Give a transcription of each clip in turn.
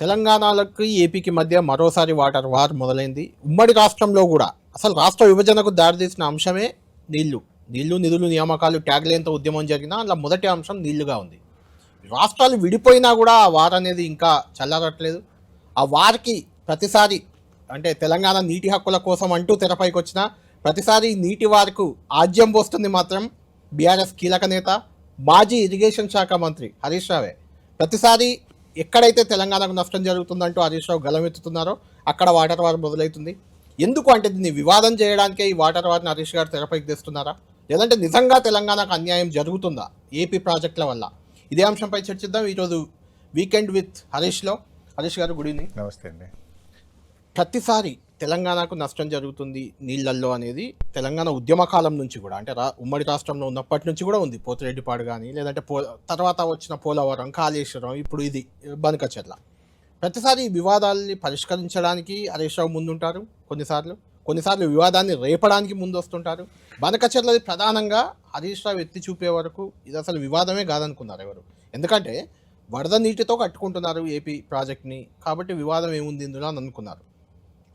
తెలంగాణకి ఏపీకి మధ్య మరోసారి వాటర్ వార్ మొదలైంది. ఉమ్మడి రాష్ట్రంలో కూడా అసలు రాష్ట్ర విభజనకు దారితీసిన అంశమే నీళ్ళు. నీళ్ళు నిధులు నియామకాలు ట్యాగ్లైన్తో ఉద్యమం జరిగినా అలా మొదటి అంశం నీళ్ళుగా ఉంది. రాష్ట్రాలు విడిపోయినా కూడా ఆ వార్ అనేది ఇంకా చల్లారట్లేదు. ఆ వార్కి ప్రతిసారి అంటే తెలంగాణ నీటి హక్కుల కోసం అంటూ తెరపైకి వచ్చిన ప్రతిసారి నీటి వార్కు ఆజ్యం పోస్తుంది మాత్రం బీఆర్ఎస్ కీలక నేత మాజీ ఇరిగేషన్ శాఖ మంత్రి హరీష్ రావే. ప్రతిసారి ఎక్కడైతే తెలంగాణకు నష్టం జరుగుతుందంటూ హరీష్ రావు గలమెత్తుతున్నారో అక్కడ వాటర్ వార్ మొదలవుతుంది. ఎందుకు అంటే దీన్ని వివాదం చేయడానికే ఈ వాటర్ వార్ని హరీష్ గారు తెరపైకి తెస్తున్నారా? లేదంటే నిజంగా తెలంగాణకు అన్యాయం జరుగుతుందా ఏపీ ప్రాజెక్టుల వల్ల? ఇదే అంశంపై చర్చిద్దాం. ఈరోజు వీకెండ్ విత్ హరీష్లో. హరీష్ గారు గుడ్ ఈవినింగ్. నమస్తే అండి. ప్రతిసారి తెలంగాణకు నష్టం జరుగుతుంది నీళ్ళల్లో అనేది తెలంగాణ ఉద్యమ కాలం నుంచి కూడా అంటే రా ఉమ్మడి రాష్ట్రంలో ఉన్నప్పటి నుంచి కూడా ఉంది. పోతిరెడ్డిపాడు కానీ లేదంటే పో తర్వాత వచ్చిన పోలవరం కాళేశ్వరం ఇప్పుడు ఇది బనకచెర్ల ప్రతిసారి ఈ వివాదాల్ని పరిష్కరించడానికి హరీష్ రావు ముందుంటారు కొన్నిసార్లు. కొన్నిసార్లు వివాదాన్ని రేపడానికి ముందు వస్తుంటారు బనకచెర్లది ప్రధానంగా హరీష్ రావు ఎత్తి చూపే వరకు ఇది అసలు వివాదమే కాదనుకున్నారు ఎవరు. ఎందుకంటే వరద నీటితో కట్టుకుంటున్నారు ఏపీ ప్రాజెక్ట్ని కాబట్టి వివాదం ఏముంది ఇందులో అని అనుకున్నారు.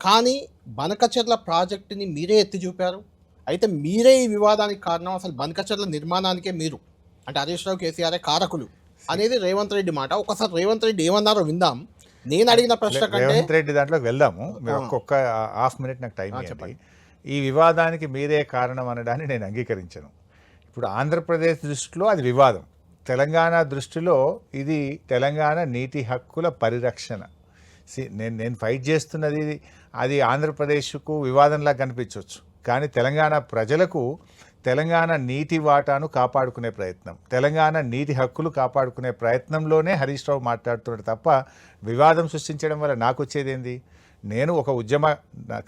కానీ బనకచెర్ల ప్రాజెక్టుని మీరే ఎత్తి చూపారు. అయితే మీరే ఈ వివాదానికి కారణం అసలు బనకచెర్ల నిర్మాణానికే మీరు. అంటే హరీష్ రావు కేసీఆర్ కారకులు అనేది రేవంత్ రెడ్డి మాట. ఒకసారి రేవంత్ రెడ్డి ఏమన్నారో విందాం. నేను అడిగిన ప్రశ్న రేవంత్ రెడ్డి దాంట్లోకి వెళ్దాము. మీరు. ఒక్కొక్క హాఫ్ మినిట్ నాకు టైం చెప్పండి. ఈ వివాదానికి మీరే కారణం అనడాన్ని నేను అంగీకరించను. ఇప్పుడు ఆంధ్రప్రదేశ్ దృష్టిలో అది వివాదం. తెలంగాణ దృష్టిలో ఇది తెలంగాణ నీటి హక్కుల పరిరక్షణ. సి- నేను నేను ఫైట్ చేస్తున్నది అది ఆంధ్రప్రదేశ్కు వివాదంలా కనిపించవచ్చు కానీ తెలంగాణ ప్రజలకు తెలంగాణ నీటి వాటాను కాపాడుకునే ప్రయత్నం తెలంగాణ నీటి హక్కులు కాపాడుకునే ప్రయత్నంలోనే హరీష్ రావు మాట్లాడుతున్నాడు తప్ప వివాదం సృష్టించడం వల్ల నాకు వచ్చేది ఏంది నేను ఒక ఉద్యమ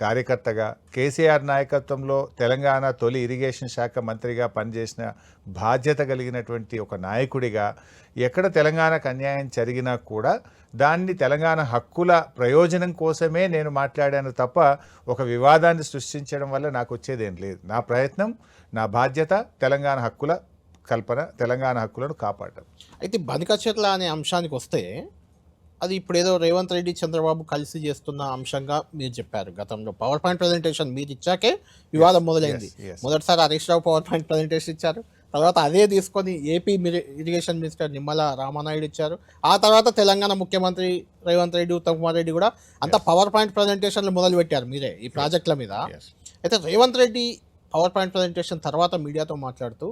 కార్యకర్తగా కేసీఆర్ నాయకత్వంలో తెలంగాణ తొలి ఇరిగేషన్ శాఖ మంత్రిగా పనిచేసిన బాధ్యత కలిగినటువంటి ఒక నాయకుడిగా ఎక్కడ తెలంగాణకు అన్యాయం జరిగినా కూడా దాన్ని తెలంగాణ హక్కుల ప్రయోజనం కోసమే నేను మాట్లాడాను తప్ప ఒక వివాదాన్ని సృష్టించడం వల్ల నాకు వచ్చేదేం లేదు. నా ప్రయత్నం నా బాధ్యత తెలంగాణ హక్కుల కల్పన తెలంగాణ హక్కులను కాపాడటం. అయితే బనకచెర్ల అనే అంశానికి వస్తే అది ఇప్పుడు ఏదో రేవంత్ రెడ్డి చంద్రబాబు కలిసి చేస్తున్న అంశంగా మీరు చెప్పారు. గతంలో పవర్ పాయింట్ ప్రజెంటేషన్ మీరు ఇచ్చాకే వివాదం మొదలైంది. మొదటిసారి Harish Rao power point presentation ఇచ్చారు. తర్వాత అదే తీసుకొని ఏపీ మిరి- ఇరిగేషన్ మినిస్టర్ నిమ్మల రామానాయుడు ఇచ్చారు. ఆ తర్వాత తెలంగాణ ముఖ్యమంత్రి రేవంత్ రెడ్డి ఉత్తమ్ కుమార్ రెడ్డి కూడా అంతా పవర్ పాయింట్ ప్రజెంటేషన్లు మొదలు పెట్టారు మీరే ఈ ప్రాజెక్టుల మీద. అయితే Revanth Reddy power point presentation తర్వాత మీడియాతో మాట్లాడుతూ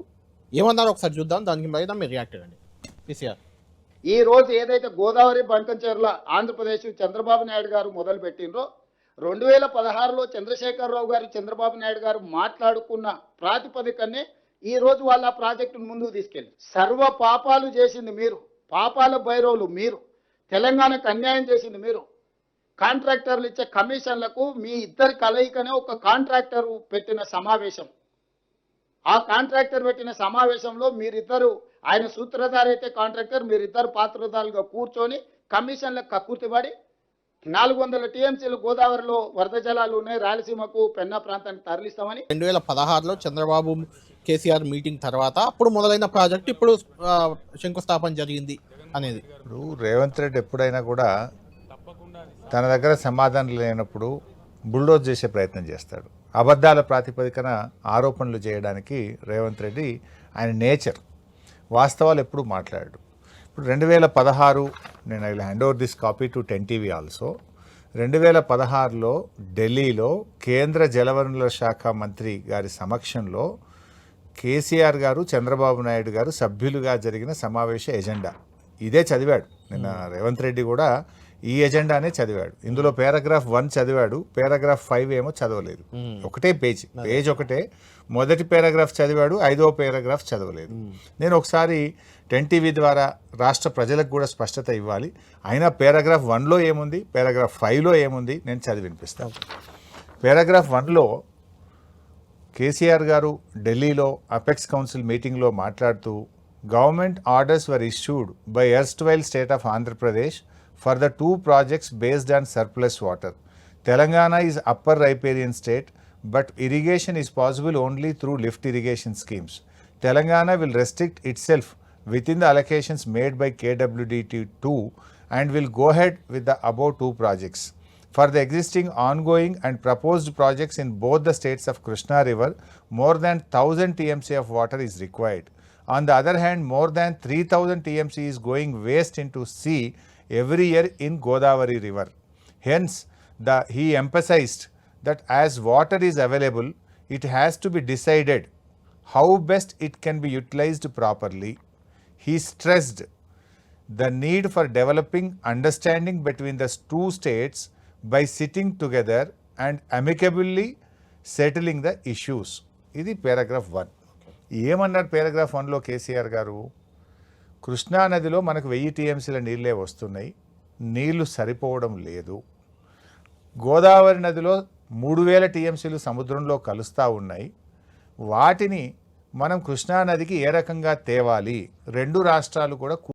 ఏమన్నారో? ఒకసారి చూద్దాం. దానికి మీద మీరు రియాక్ట్ అవ్వండి పీసీఆర్ ఈ రోజు ఏదైతే గోదావరి బంకంచెర్ల ఆంధ్రప్రదేశ్ చంద్రబాబు నాయుడు గారు మొదలు పెట్టినరో రెండు వేల పదహారులో చంద్రశేఖరరావు గారు చంద్రబాబు నాయుడు గారు మాట్లాడుకున్న ప్రాతిపదికనే ఈ రోజు వాళ్ళ ఆ ప్రాజెక్టును ముందుకు తీసుకెళ్ళి. సర్వ పాపాలు చేసింది మీరు పాపాల భైరవులు మీరు తెలంగాణకు అన్యాయం చేసింది మీరు. కాంట్రాక్టర్లు ఇచ్చే కమిషన్లకు మీ ఇద్దరి కలయికనే ఒక కాంట్రాక్టర్ పెట్టిన సమావేశం. ఆ కాంట్రాక్టర్ పెట్టిన సమావేశంలో మీరిద్దరు ఆయన సూత్రధారి అయితే కాంట్రాక్టర్ మీరిద్దరు పాత్రధారులుగా కూర్చొని కమిషన్లకు కక్కుర్తిపడి నాలుగు వందల టీఎంసీలు గోదావరిలో వరద జలాలు ఉన్నాయి రాయలసీమకు పెన్నా ప్రాంతానికి తరలిస్తామని. రెండు వేల పదహారులో చంద్రబాబు కేసీఆర్ మీటింగ్ తర్వాత అప్పుడు మొదలైన ప్రాజెక్ట్ ఇప్పుడు ఆ, శంకుస్థాపన జరిగింది అనేది. ఇప్పుడు రేవంత్ రెడ్డి ఎప్పుడైనా కూడా తన దగ్గర సమాధానం లేనప్పుడు బుల్డోజ్ చేసే ప్రయత్నం చేస్తాడు. అబద్ధాల ప్రాతిపదికన ఆరోపణలు చేయడానికి రేవంత్ రెడ్డి ఆయన నేచర్ వాస్తవాలు ఎప్పుడు మాట్లాడు ఇప్పుడు రెండు వేల పదహారు నేను I hand over this copy to ten TV also. రెండు వేల పదహారులో ఢిల్లీలో కేంద్ర జలవనరుల శాఖ మంత్రి గారి సమక్షంలో కేసీఆర్ గారు చంద్రబాబు నాయుడు గారు సభ్యులుగా జరిగిన సమావేశ ఎజెండా. ఇదే చదివాడు. నిన్న రేవంత్ రెడ్డి కూడా ఈ ఎజెండానే చదివాడు. ఇందులో పారాగ్రాఫ్ వన్ చదివాడు పారాగ్రాఫ్ ఫైవ్ ఏమో చదవలేదు. ఒకటే పేజ్. పేజ్ ఒకటే. మొదటి పారాగ్రాఫ్ చదివాడు ఐదో పారాగ్రాఫ్ చదవలేదు. నేను ఒకసారి టెన్ టీవీ ద్వారా రాష్ట్ర ప్రజలకు కూడా స్పష్టత ఇవ్వాలి. అయినా పారాగ్రాఫ్ వన్లో ఏముంది? పారాగ్రాఫ్ ఫైవ్లో ఏముంది? నేను చదివి వినిపిస్తాను పారాగ్రాఫ్ వన్లో కేసీఆర్ గారు ఢిల్లీలో అపెక్స్ కౌన్సిల్ మీటింగ్లో మాట్లాడుతూ government orders were issued by erstwhile state of Andhra Pradesh for the two projects based on surplus water. Telangana is upper riparian state, but irrigation is possible only through lift irrigation schemes. Telangana will restrict itself within the allocations made by KWDT2 and will go ahead with the above two projects. For the existing ongoing and proposed projects in both the states of Krishna River, more than 1000 TMC of water is required. On the other hand, more than 3000 TMC is going waste into sea every year in Godavari river. Hence, the, he emphasized that as water is available, it has to be decided how best it can be utilized properly. He stressed the need for developing understanding between the two states by sitting together and amicably settling the issues. This is paragraph 1. ఏమన్నారు paragraph వన్లో కేసీఆర్ గారు? కృష్ణా నదిలో మనకు వెయ్యి టీఎంసీల నీళ్ళే వస్తున్నాయి. నీళ్ళు సరిపోవడం లేదు. గోదావరి నదిలో మూడు వేల టీఎంసీలు సముద్రంలో కలుస్తూ ఉన్నాయి. వాటిని మనం కృష్ణా నదికి ఏ రకంగా తేవాలి? రెండు రాష్ట్రాలు కూడా